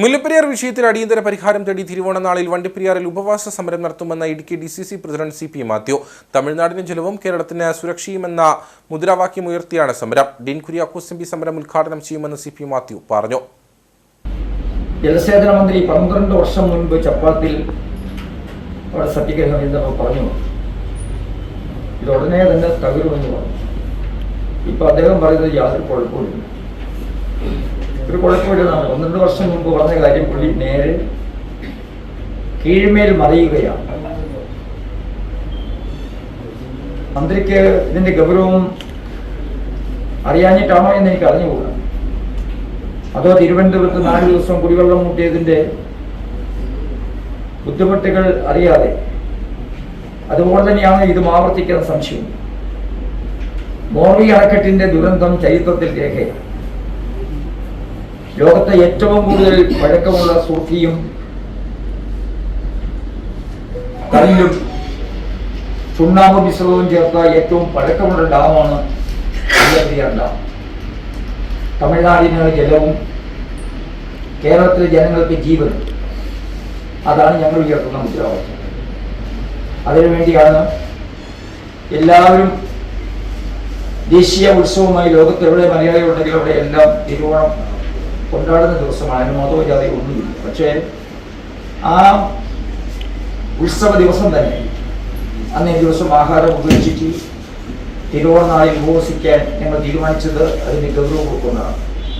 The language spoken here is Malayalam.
മുല്ലപ്പെരിയാർ വിഷയത്തിൽ അടിയന്തര പരിഹാരം തേടി തിരുവോണനാളിൽ വണ്ടിപ്പെരിയാറിൽ ഉപവാസ സമരം നടത്തുമെന്ന Idukki D C C president C P Mathew. തമിഴ്നാടിന് ചെലവും കേരളത്തിന് സുരക്ഷയുമെന്ന മുദ്രാവാക്യം ഉയർത്തിയാണ് സമരം. ഡീൻ കുര്യാക്കോസ് എം പി സമരം ഉദ്ഘാടനം ചെയ്യുമെന്ന് സി പി മാത്യു പറഞ്ഞു. ജലസേചന മന്ത്രി പന്ത്രണ്ട് വർഷം മുൻപ് ചപ്പാത്തിൽ സത്യഗ്രഹം ചെയ്തപ്പോൾ പറഞ്ഞു. ഇത് ഉടനെ തന്നെ തകരുമെന്ന് പറഞ്ഞു. ഇപ്പൊ അദ്ദേഹം പറയുന്നത് യാതൊരു കുഴപ്പമില്ല ഒരു കുഴപ്പമില്ലെന്നാണ് പന്ത്രണ്ട് വർഷം മുമ്പ് വളർന്ന കാര്യം പുള്ളി നേരെ കീഴ്മേൽ മറിയുകയാണ്. മന്ത്രിക്ക് ഇതിന്റെ ഗൗരവം അറിയാഞ്ഞിട്ടാണോ എന്ന് എനിക്ക് അറിഞ്ഞുകൂടാ. അതോ തിരുവനന്തപുരത്ത് നാല് ദിവസം കുടിവെള്ളം മുട്ടിയതിന്റെ ബുദ്ധിമുട്ടുകൾ അറിയാതെ അതുപോലെ തന്നെയാണ് ഇത് ആവർത്തിക്കുന്ന സംശയം. മോർവി അണക്കെട്ടിന്റെ ദുരന്തം ചരിത്രത്തിൽ രേഖയാണ്. ലോകത്തെ ഏറ്റവും കൂടുതൽ പഴക്കമുള്ള സൂഫിയും കല്ലും ചുണ്ണാമ്പ് മിശ്രവും ചേർത്ത ഏറ്റവും പഴക്കമുള്ള ഡാമാണ് ഡാം. തമിഴ്നാടിനുള്ള ജലവും കേരളത്തിലെ ജനങ്ങൾക്ക് ജീവനും. അതാണ് ഞങ്ങൾ ഉയർത്തുന്ന മുദ്രാവാക്യം. അതിനുവേണ്ടിയാണ് എല്ലാവരും ദേശീയ ഉത്സവമായി ലോകത്ത് എവിടെ മലയാളികളുണ്ടെങ്കിൽ അവിടെ എല്ലാം തിരുവോണം കൊണ്ടാടുന്ന ദിവസമാണ്. അതിന് മതോ ജാതി ഒന്നുമില്ല. പക്ഷേ ആ ഉത്സവ ദിവസം തന്നെ അന്നേ ദിവസം ആഹാരം ഉപേക്ഷിച്ച് തിരുവോണനാളിൽ ഉപവസിക്കാൻ ഞങ്ങൾ തീരുമാനിച്ചത് അതിന് ഗൗരവം കൊടുക്കുന്നതാണ്